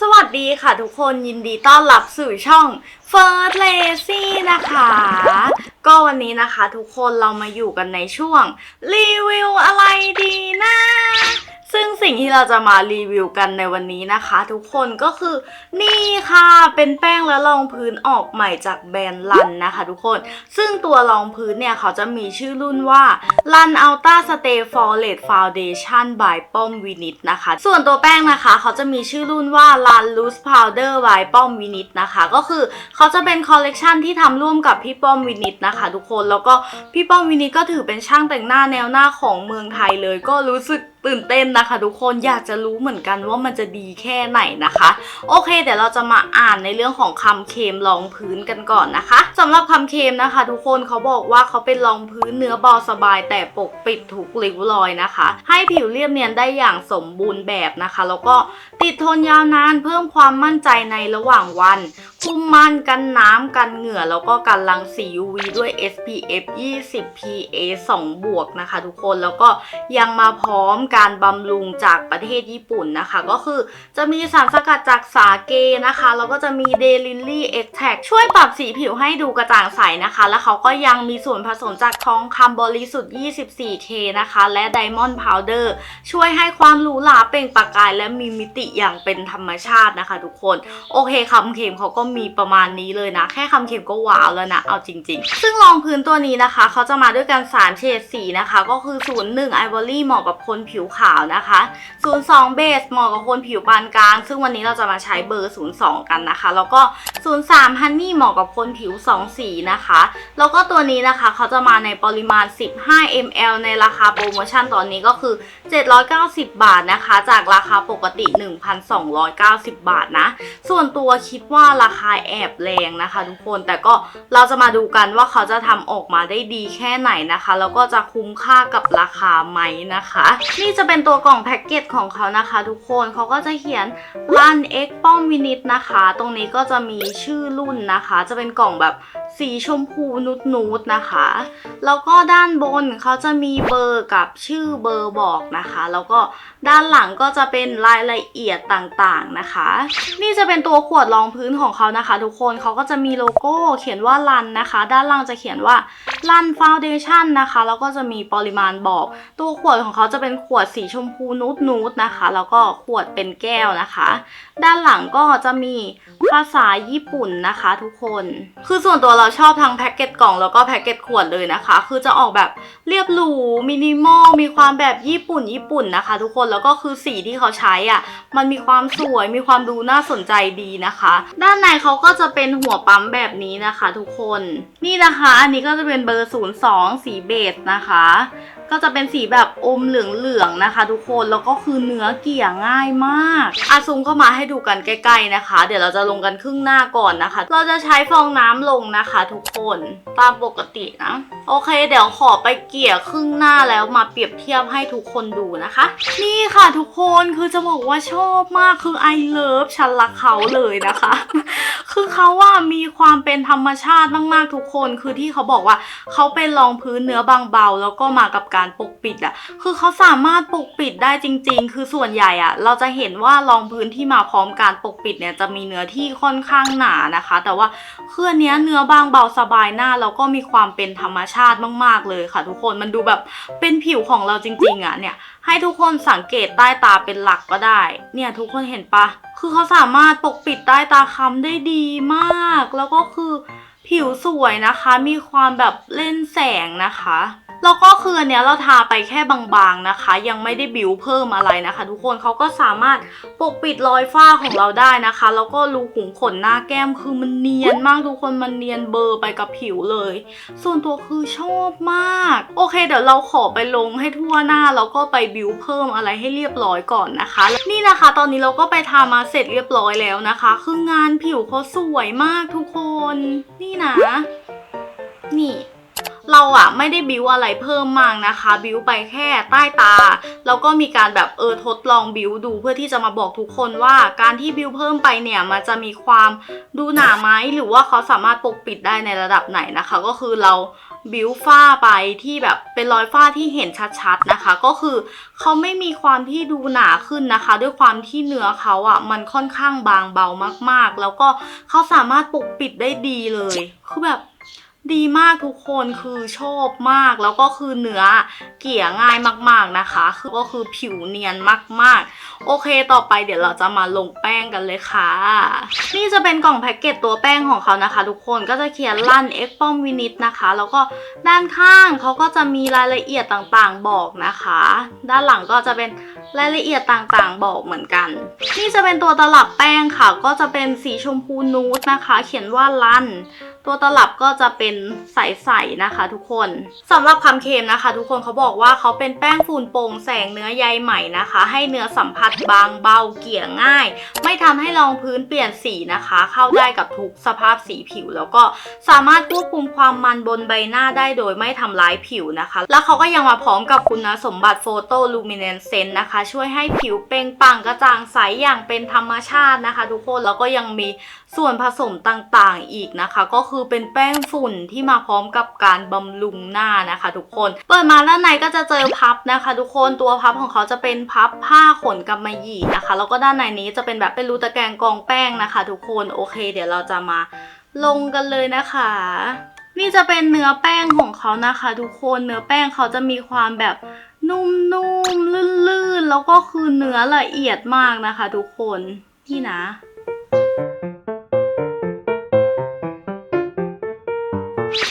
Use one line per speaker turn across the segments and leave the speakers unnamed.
สวัสดีค่ะทุกคนยินดีต้อนรับสู่ช่อง First Lazy นะคะ ก็วันนี้นะคะทุกคนเรามาอยู่กันในช่วง รีวิวอะไรดีนะ ซึ่งสิ่งที่เราจะมารีวิวกันในวันนี้นะคะ ทุกคนก็คือนี่ค่ะเป็นแป้งและรองพื้นออกใหม่จากแบรนด์ลันนะคะ ทุกคน ซึ่งตัวรองพื้นเนี่ยเขาจะมีชื่อรุ่นว่า Run Ultra Stay Flawless Foundation by ป้อมวินิตนะคะ ส่วนตัวแป้งนะคะ เขาจะมีชื่อรุ่นว่า Run Loose Powder by ป้อมวินิตนะคะ ก็คือเขาจะเป็นคอลเลกชันที่ทำร่วมกับพี่ป้อมวินิตนะคะ ทุกคนแล้วก็พี่ป้อมวินิตก็ถือเป็นช่างแต่งหน้าแนวหน้าของเมืองไทยเลยก็รู้สึกตื่นเต้นนะคะ ทุกคนอยากจะรู้เหมือนกันว่ามันจะดีแค่ไหนนะคะ โอเคเดี๋ยวเราจะมาอ่านในเรื่องของคำเคลมรองพื้นกันก่อนนะคะสำหรับคำเคลมนะคะ ทุกคนเขาบอกว่าเขาเป็นรองพื้นเนื้อเบาสบาย แต่ปกปิดทุกริ้วรอยนะคะ ให้ผิวเรียบเนียนได้อย่างสมบูรณ์แบบนะคะ แล้วก็ติดทนยาวนานเพิ่มความมั่นใจในระหว่างวัน คุมมันกันน้ำกันเหงื่อ แล้วก็กันรังสี UV ด้วย SPF 20 PA 2 บวกนะคะ ทุกคนแล้วก็ยังมาพร้อมการบำรุงจากประเทศญี่ปุ่นนะคะ ก็คือจะมีสารสกัดจากสาเกนะคะ แล้วก็จะมีเดลิลลี่เอ็กแทช่วยปรับสีผิวให้ดูกระจ่างใสนะคะ แล้วเขาก็ยังมีส่วนผสมจากทองคำบริสุทธิ์ 24K นะคะ และไดมอนด์พาวเดอร์ช่วยให้ความหรูหราเปล่งประกายและมีมิติอย่างเป็นธรรมชาตินะคะ ทุกคนโอเคคำเข็มเขาก็มีมีประมาณนี้เลยนะ แค่คำเข็มก็ว้าวแล้วนะ เอาจริง ๆ ซึ่งรองพื้นตัวนี้นะคะ เขาจะมาด้วยกัน 3 เฉดสีนะคะ ก็คือ 01ไอวอรี่เหมาะกับคนผิวขาวนะคะ 02เบสเหมาะกับคนผิวปานกลาง ซึ่งวันนี้เราจะมาใช้เบอร์ 02 กันนะคะ แล้วก็ 03ฮันนี่เหมาะกับคนผิว 2 สีนะคะ แล้วก็ตัวนี้นะคะ เขาจะมาในปริมาณ 15 ml ในราคาโปรโมชั่นตอนนี้ก็คือ 790 บาทนะคะ จากราคาปกติ 1,290 บาทนะ ส่วนตัวคิดว่าราคาแอบแรงนะคะ ทุกคนแต่ก็เราจะมาดูกันว่าเขาจะทำออกมาได้ดีแค่ไหนนะคะ แล้วก็จะคุ้มค่ากับราคาไหมนะคะ นี่จะเป็นตัวกล่องแพ็กเกจของเขานะคะ ทุกคนเขาก็จะเขียน Run X ป้อมวินิตนะคะ ตรงนี้ก็จะมีชื่อรุ่นนะคะ จะเป็นกล่องแบบ สีชมพูนุดนูดๆนะคะ แล้วก็ด้านบนเขาจะมีเบอร์กับชื่อเบอร์บอกนะคะ แล้วก็ด้านหลังก็จะเป็นรายละเอียดต่างๆนะคะ นี่จะเป็นตัวขวดรองพื้นของเขานะคะ ทุกคนเขาก็จะมีโลโก้เขียนว่ารันนะคะ ด้านล่างจะเขียนว่ารันฟาวเดชั่นนะคะ แล้วก็จะมีปริมาณบอก ตัวขวดของเขาจะเป็นขวดสีชมพูนูดนูดๆนะคะ แล้วก็ขวดเป็นแก้วนะคะ ด้านหลังก็จะมี ภาษาญี่ปุ่นนะคะทุกคน คือส่วนตัวเราชอบทั้งแพ็กเกจกล่องแล้วก็แพ็กเกจขวดเลยนะคะ คือจะออกแบบเรียบหรูมินิมอลมีความแบบญี่ปุ่นญี่ปุ่นนะคะ ทุกคนแล้วก็คือสีที่เขาใช้อะมันมีความสวยมีความดูน่าสนใจดีนะคะ ด้านในเขาก็จะเป็นหัวปั๊มแบบนี้นะคะ ทุกคน นี่นะคะ อันนี้ก็จะเป็นเบอร์ 02 สีเบจนะคะก็จะเป็นสีแบบอมเหลืองๆนะคะ ทุกคนแล้วก็คือเนื้อเกี่ยง่ายมากอาซูมเข้ามาให้ดูกันใกล้ๆนะคะ เดี๋ยวเราจะลงกันครึ่งหน้าก่อนนะคะ เราจะใช้ฟองน้ำลงนะคะ ทุกคนตามปกตินะ โอเค เดี๋ยวขอไปเกี่ยครึ่งหน้าแล้วมาเปรียบเทียบให้ทุกคนดูนะคะ นี่ค่ะทุกคนคือจะบอกว่าชอบมากคือ I love ฉันรักเขาเลยนะคะ คือเขาว่ามีความเป็นธรรมชาติมากๆทุกคน คือที่เขาบอกว่าเขาเป็นรองพื้นเนื้อบางเบาแล้วก็มากับการปกปิดอะคือเขาสามารถปกปิดได้จริง ๆ คือส่วนใหญ่อะเราจะเห็นว่ารองพื้นที่มาพร้อมการปกปิดเนี่ยจะมีเนื้อที่ค่อนข้างหนานะคะ แต่ว่าเครื่องนี้เนื้อบางเบาสบายหน้าแล้วก็มีความเป็นธรรมชาติมาก ๆ เลยค่ะ ทุกคนมันดูแบบเป็นผิวของเราจริง ๆอะเนี่ยให้ทุกคนสังเกตใต้ตาเป็นหลักก็ได้ เนี่ยทุกคนเห็นปะคือเขาสามารถปกปิดใต้ตาค้ำได้ดีมาก แล้วก็คือผิวสวยนะคะ มีความแบบเล่นแสงนะคะ แล้วก็คืออันเนี้ยเราทาไปแค่บางๆนะคะ ยังไม่ได้บิวเพิ่มอะไรนะคะ ทุกคนเขาก็สามารถปกปิดรอยฝ้าของเราได้นะคะแล้วก็รูขุมขนหน้าแก้มคือมันเนียนมากทุกคนมันเนียนเบอร์ไปกับผิวเลย ส่วนตัวคือชอบมาก โอเค เดี๋ยวเราขอไปลงให้ทั่วหน้าแล้วก็ไปบิวเพิ่มอะไรให้เรียบร้อยก่อนนะคะ นี่นะคะ ตอนนี้เราก็ไปทามาเสร็จเรียบร้อยแล้วนะคะ คืองานผิวเขาสวยมากทุกคน นี่นะ นี่ เราอะไม่ได้บิวอะไรเพิ่มมากนะคะ บิวไปแค่ใต้ตา แล้วก็มีการแบบเออทดลองบิวดูเพื่อที่จะมาบอกทุกคนว่าการที่บิวเพิ่มไปเนี่ยมันจะมีความดูหนาไหมหรือว่าเขาสามารถปกปิดได้ในระดับไหนนะคะ ก็คือเราบิวฝ้าไปที่แบบเป็นรอยฝ้าที่เห็นชัดๆนะคะ ก็คือเขาไม่มีความที่ดูหนาขึ้นนะคะ ด้วยความที่เนื้อเขาอะ่ะมันค่อนข้างบางเบามากๆ แล้วก็เขาสามารถปกปิดได้ดีเลย คือแบบ ดีมากทุกคนคือชอบมากแล้วก็คือเนื้อเกลี่ยง่ายมากๆนะคะ คือก็คือผิวเนียนมากๆ โอเคต่อไปเดี๋ยวเราจะมาลงแป้งกันเลยค่ะ นี่จะเป็นกล่องแพ็กเกจตัวแป้งของเขานะคะ ทุกคนก็จะเขียนลั่น X ป้อมวินิตนะคะ แล้วก็ด้านข้างเขาก็จะมีรายละเอียดต่างๆบอกนะคะ ด้านหลังก็จะเป็น รายละเอียดต่างๆ บอกเหมือนกัน นี่จะเป็นตัวตลับแป้งค่ะ ก็จะเป็นสีชมพูนูดนะคะ เขียนว่าลันตัวตลับก็จะเป็นใสๆนะคะ ทุกคนสำหรับคำเค็มนะคะ ทุกคนเขาบอกว่าเขาเป็นแป้งฝุ่นโปร่งแสงเนื้อใยใหม่นะคะ ให้เนื้อสัมผัสบางเบาเกลี่ยง่าย ไม่ทำให้รองพื้นเปลี่ยนสีนะคะ เข้าได้กับทุกสภาพสีผิว แล้วก็สามารถควบคุมความมันบนใบหน้าได้โดยไม่ทำร้ายผิวนะคะ แล้วเขาก็ยังมาพร้อมกับคุณสมบัติโฟโตลูมิเนนเซนนะคะช่วยให้ผิวเปล่งปลั่งกระจ่างใสอย่างเป็นธรรมชาตินะคะ ทุกคนแล้วก็ยังมีส่วนผสมต่างๆอีกนะคะ ก็คือเป็นแป้งฝุ่นที่มาพร้อมกับการบำรุงหน้านะคะ ทุกคนเปิดมาด้านในก็จะเจอพับนะคะ ทุกคนตัวพับของเขาจะเป็นพับผ้าขนกำมะหยี่นะคะ แล้วก็ด้านในนี้จะเป็นแบบเป็นรูตะแกรงกองแป้งนะคะ ทุกคนโอเค เดี๋ยวเราจะมาลงกันเลยนะคะนี่จะเป็นเนื้อแป้งของเขานะคะ ทุกคนเนื้อแป้งเขาจะมีความแบบ นุ่มๆ ลื่นๆ แล้วก็คือเนื้อละเอียดมากนะคะทุกคน นี่นะ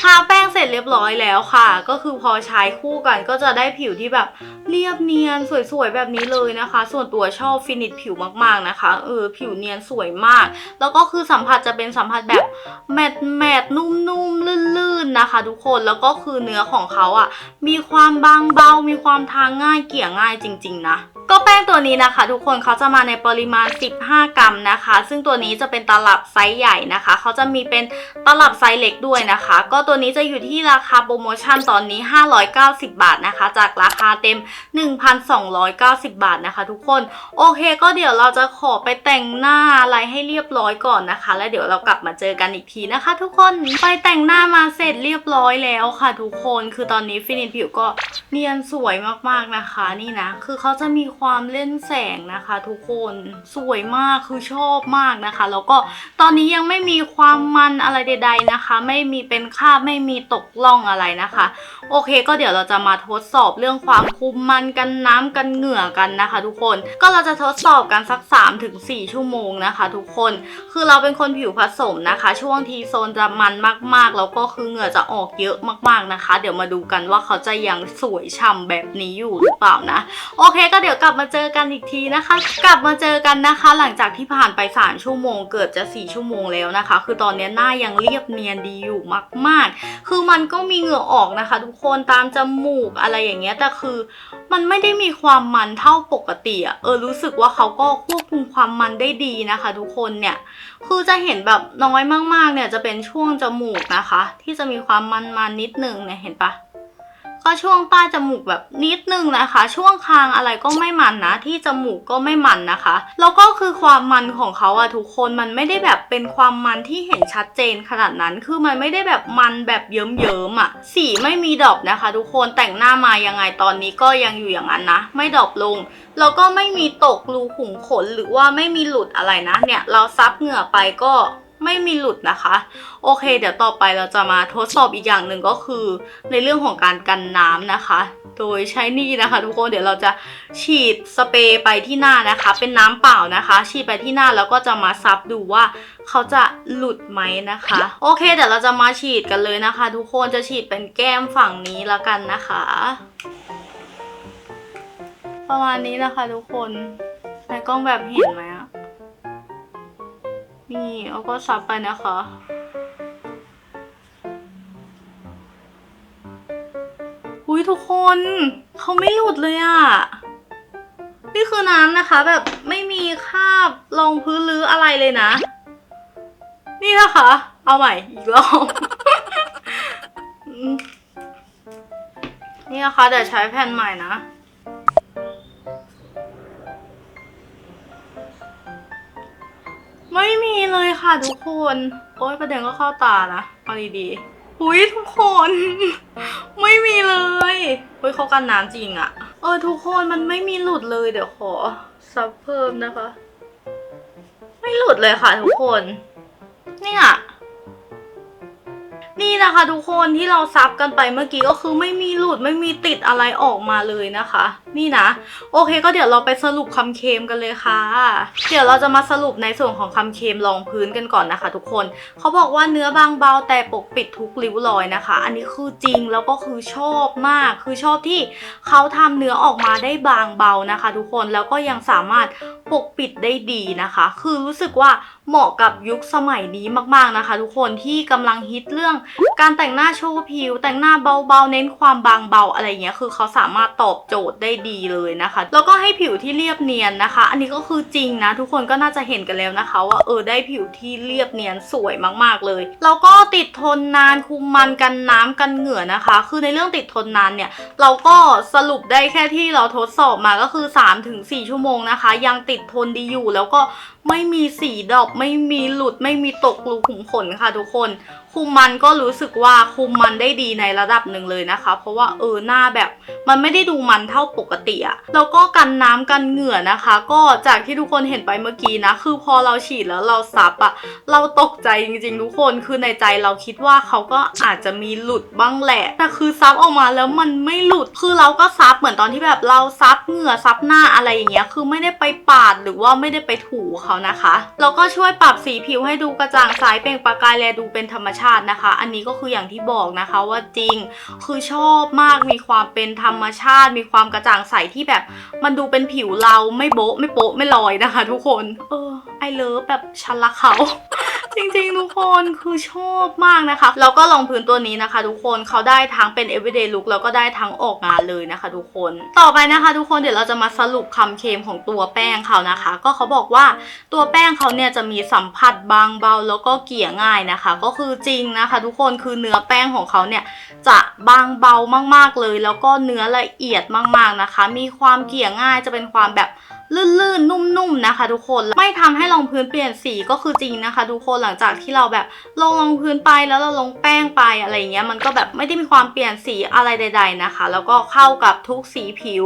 ทาแป้ง เสร็จเรียบร้อยแล้วค่ะ ก็คือพอใช้คู่กันก็จะได้ผิวที่แบบเรียบเนียนสวยๆแบบนี้เลยนะคะ ส่วนตัวชอบฟินิชผิวมากๆนะคะเออผิวเนียนสวยมาก แล้วก็คือสัมผัสจะเป็นสัมผัสแบบแมตแมตนุ่มๆลื่นๆนะคะ ทุกคนแล้วก็คือเนื้อของเขาอะมีความบางเบา มีความทาง่ายเกี่ยง่ายจริง ๆ นะ ก็แป้งตัวนี้นะคะ ทุกคนเขาจะมาในปริมาณ 15 กรัมนะคะ ซึ่งตัวนี้จะเป็นตลับไซส์ใหญ่นะคะ เขาจะมีเป็นตลับไซส์เล็กด้วยนะคะ ก็ตัวนี้จะอยู่ที่ราคาโปรโมชั่นตอนนี้ 590 บาทนะคะ จากราคาเต็ม 1,290 บาทนะคะ ทุกคนโอเค ก็เดี๋ยวเราจะขอไปแต่งหน้าอะไรให้เรียบร้อยก่อนนะคะ แล้วเดี๋ยวเรากลับมาเจอกันอีกทีนะคะ ทุกคนไปแต่งหน้ามาเสร็จเรียบร้อยแล้วค่ะ ทุกคนคือตอนนี้ฟินิชผิวก็เนียนสวยมากๆนะคะ นี่นะ คือเขาจะมีความเล่นแสงนะคะทุกคนสวยมากคือชอบมากนะคะ แล้วก็ตอนนี้ยังไม่มีความมันอะไรใด ๆนะคะ ไม่มีเป็นคราบไม่มีตกล่องอะไรนะคะ โอเค ก็เดี๋ยวเราจะมาทดสอบเรื่องความคุมมันกันน้ำกันเหงื่อกันนะคะ ทุกคนก็เราจะทดสอบกันสัก 3-4 ชั่วโมงนะคะ ทุกคนคือเราเป็นคนผิวผสมนะคะ ช่วงทีโซนจะมันมากๆ แล้วก็คือเหงื่อจะออกเยอะมากๆนะคะ เดี๋ยวมาดูกันว่าเขาจะยังสวยฉ่ำแบบนี้อยู่หรือเปล่านะ โอเคก็เดี๋ยวกลับมาเจอกันอีกทีนะคะ กลับมาเจอกันนะคะ หลังจากที่ผ่านไป 3 ชั่วโมงเกือบจะ 4 ชั่วโมงแล้วนะคะ คือตอนนี้หน้ายังเรียบเนียนดีอยู่มาก ๆ คือมันก็มีเหงื่อออกนะคะ ทุกคนตามจมูกอะไรอย่างเงี้ยแต่คือมันไม่ได้มีความมันเท่าปกติอะเออรู้สึกว่าเขาก็ควบคุมความมันได้ดีนะคะ ทุกคนเนี่ยคือจะเห็นแบบน้อยมากๆเนี่ยจะเป็นช่วงจมูกนะคะ ที่จะมีความมันๆนนิดนึงเนี่ยเห็นปะ ก็ช่วงใต้จมูกแบบนิดนึงนะคะ ช่วงคางอะไรก็ไม่มันนะ ที่จมูกก็ไม่มันนะคะ แล้วก็คือความมันของเขาอะทุกคนมันไม่ได้แบบเป็นความมันที่เห็นชัดเจนขนาดนั้น คือมันไม่ได้แบบมันแบบเยิ้มๆอะสีไม่มีดอปนะคะ ทุกคนแต่งหน้ามายังไงตอนนี้ก็ยังอยู่อย่างนั้นนะ ไม่ดอปลงแล้วก็ไม่มีตกรูขุมขนหรือว่าไม่มีหลุดอะไรนะเนี่ย เราซับเหงื่อไปก็ ไม่มีหลุดนะคะ โอเค เดี๋ยวต่อไปเราจะมาทดสอบอีกอย่างหนึ่งก็คือ ในเรื่องของการกันน้ำนะคะ โดยใช้นี่นะคะ ทุกคนเดี๋ยวเราจะฉีดสเปรย์ไปที่หน้านะคะ เป็นน้ำเปล่านะคะ ฉีดไปที่หน้าแล้วก็จะมาซับดูว่าเขาจะหลุดไหมนะคะ โอเค เดี๋ยวเราจะมาฉีดกันเลยนะคะ ทุกคนจะฉีดเป็นแก้มฝั่งนี้แล้วกันนะคะ ประมาณนี้นะคะ ทุกคนในกล้องแบบเห็นไหมอะ นี่แล้วก็ซับไปนะคะ อุ้ยทุกคนเขาไม่หลุดเลยอะนี่คือน้ำนะคะ แบบไม่มีคราบรองพื้นหรืออะไรเลยนะ นี่นะคะ เอาใหม่อีกรอบนี่นะคะเดี๋ยวใช้แผ่นใหม่นะ ไม่มีเลยค่ะทุกคน โอ้ยประเด็นก็เข้าตานะเอาดีๆอุ้ยทุกคน ไม่มีเลยเฮ้ยเขากันน้ำจริงอะเออทุกคนมันไม่มีหลุดเลยเดี๋ยวขอซับเพิ่มนะคะ ไม่หลุดเลยค่ะทุกคนเนี่ยนี่นะคะทุกคนที่เราซับกันไปเมื่อกี้ก็คือไม่มีหลุดไม่มีติดอะไรออกมาเลยนะคะ นี่นะ โอเคก็เดี๋ยวเราไปสรุปคำเค็มกันเลยค่ะ เดี๋ยวเราจะมาสรุปในส่วนของคำเค็มรองพื้นกันก่อนนะคะ ทุกคนเขาบอกว่าเนื้อบางเบาแต่ปกปิดทุกริ้วรอยนะคะ อันนี้คือจริงแล้วก็คือชอบมาก คือชอบที่เขาทำเนื้อออกมาได้บางเบานะคะ ทุกคนแล้วก็ยังสามารถปกปิดได้ดีนะคะ คือรู้สึกว่าเหมาะกับยุคสมัยนี้มากๆนะคะ ทุกคนที่กำลังฮิตเรื่องการแต่งหน้าโชว์ผิว แต่งหน้าเบาๆ เน้นความบางเบาอะไรเงี้ยคือเขาสามารถตอบโจทย์ได้ดีเลยนะคะ แล้วก็ให้ผิวที่เรียบเนียนนะคะ อันนี้ก็คือจริงนะ ทุกคนก็น่าจะเห็นกันแล้วนะคะ ว่าเออได้ผิวที่เรียบเนียนสวยมากๆเลยแล้วก็ติดทนนานคุมมันกันน้ำกันเหงื่อนะคะ คือในเรื่องติดทนนานเนี่ย เราก็สรุปได้แค่ที่เราทดสอบมาก็คือ 3-4 ชั่วโมงนะคะ ยังติดทนดีอยู่แล้วก็ ไม่มีสีดอกไม่มีหลุดไม่มีตกรูขุมขนค่ะทุกคน คุมมันก็รู้สึกว่าคุมมันได้ดีในระดับหนึ่งเลยนะคะ เพราะว่าเออหน้าแบบมันไม่ได้ดูมันเท่าปกติอะแล้วก็กันน้ำกันเหงื่อนะคะ ก็จากที่ทุกคนเห็นไปเมื่อกี้นะ คือพอเราฉีดแล้วเราซับอะเราตกใจจริงๆ ทุกคนคือในใจเราคิดว่าเขาก็อาจจะมีหลุดบ้างแหละแต่คือซับออกมาแล้วมันไม่หลุดคือเราก็ซับเหมือนตอนที่แบบเราซับเหงื่อซับหน้าอะไรอย่างเงี้ยคือไม่ได้ไปปาดหรือว่าไม่ได้ไปถูเขานะคะแล้วก็ช่วยปรับสีผิวให้ดูกระจ่างใสเปล่งประกายแลดูเป็นธรรมชาตินะคะ อันนี้ก็คืออย่างที่บอกนะคะว่าจริงคือชอบมากมีความเป็นธรรมชาติ มีความกระจ่างใสที่แบบ มันดูเป็นผิวเราไม่โบ๊ะไม่โป๊ะไม่ลอยนะคะ ทุกคน เออไอเลิฟแบบฉันรักเขา จริงๆ ทุกคนคือชอบมากนะคะ แล้วก็รองพื้นตัวนี้นะคะ ทุกคนเขาได้ทั้งเป็น everyday look แล้วก็ได้ทั้งออกงานเลยนะคะ ทุกคน ต่อไปนะคะ ทุกคนเดี๋ยวเราจะมาสรุปคำเคมของตัวแป้งเขานะคะ ก็เขาบอกว่าตัวแป้งเขาเนี่ยจะมีสัมผัสบางเบาแล้วก็เกี่ยง่ายนะคะ ก็คือจริงนะคะ ทุกคนคือเนื้อแป้งของเขาเนี่ยจะบางเบามากๆเลย แล้วก็เนื้อละเอียดมากๆนะคะ มีความเกี่ยง่ายจะเป็นความแบบ ลื่นๆ นุ่มๆนะคะ ทุกคนไม่ทำให้รองพื้นเปลี่ยนสีก็คือจริงนะคะ ทุกคนหลังจากที่เราแบบลงรองพื้นไปแล้วเราลงแป้งไปอะไรเงี้ยมันก็แบบไม่ได้มีความเปลี่ยนสีอะไรใด ๆนะคะ แล้วก็เข้ากับทุกสีผิว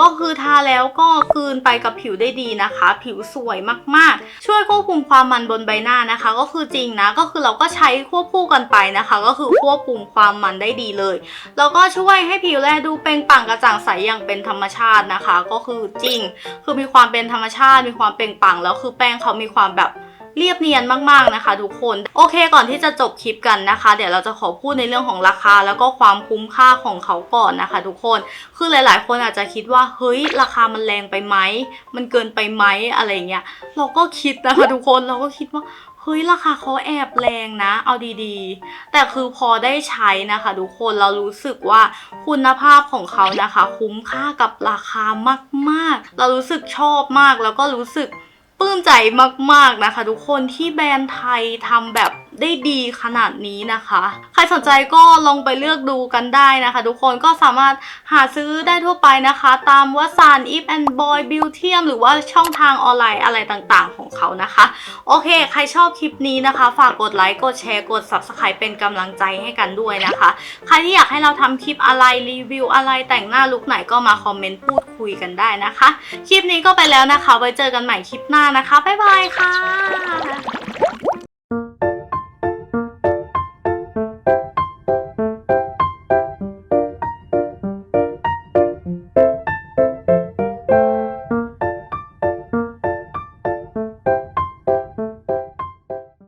ก็คือทาแล้วก็กลืนไปกับผิวได้ดีนะคะ ผิวสวยมากๆ ช่วยควบคุมความมันบนใบหน้านะคะ ก็คือจริงนะก็คือเราก็ใช้ควบคู่กันไปนะคะ ก็คือควบคุมความมันได้ดีเลย แล้วก็ช่วยให้ผิวแลดูเปล่งปลั่งกระจ่างใสอย่างเป็นธรรมชาตินะคะ ก็คือจริงคือคือมีความเป็นธรรมชาติ มีความเปล่งปลั่งแล้วคือแป้งเขามีความแบบเรียบเนียนมากๆนะคะ ทุกคน โอเคก่อนที่จะจบคลิปกันนะคะ เดี๋ยวเราจะขอพูดในเรื่องของราคา แล้วก็ความคุ้มค่าของเขาก่อนนะคะ ทุกคนคือหลาย ๆ คนอาจจะคิดว่าเฮ้ยราคามันแรงไปไหมมันเกินไปไหมอะไรเงี้ยเราก็คิดนะคะ ทุกคนเราก็คิดว่า เฮ้ยราคาเขาแอบแรงนะ เอาดีๆ แต่คือพอได้ใช้นะคะ ทุกคนเรารู้สึกว่าคุณภาพของเขานะคะ คุ้มค่ากับราคามากๆ เรารู้สึกชอบมากแล้วก็รู้สึกปลื้มใจมากๆนะคะ ทุกคนที่แบรนด์ไทยทำแบบ ได้ดีขนาดนี้นะคะ ใครสนใจก็ลองไปเลือกดูกันได้นะคะ ทุกคนก็สามารถหาซื้อได้ทั่วไปนะคะ ตามวัสานอีฟแอนด์บอยบิวเทียมหรือว่าช่องทางออนไลน์อะไรต่างๆของเขานะคะ โอเค ใครชอบคลิปนี้นะคะ ฝากกดไลค์กดแชร์กด subscribe เป็นกำลังใจให้กันด้วยนะคะ ใครที่อยากให้เราทำคลิปอะไรรีวิวอะไรแต่งหน้าลุคไหนก็มาคอมเมนต์พูดคุยกันได้นะคะ คลิปนี้ก็ไปแล้วนะคะ ไว้เจอกันใหม่คลิปหน้านะคะ บ๊ายบายค่ะ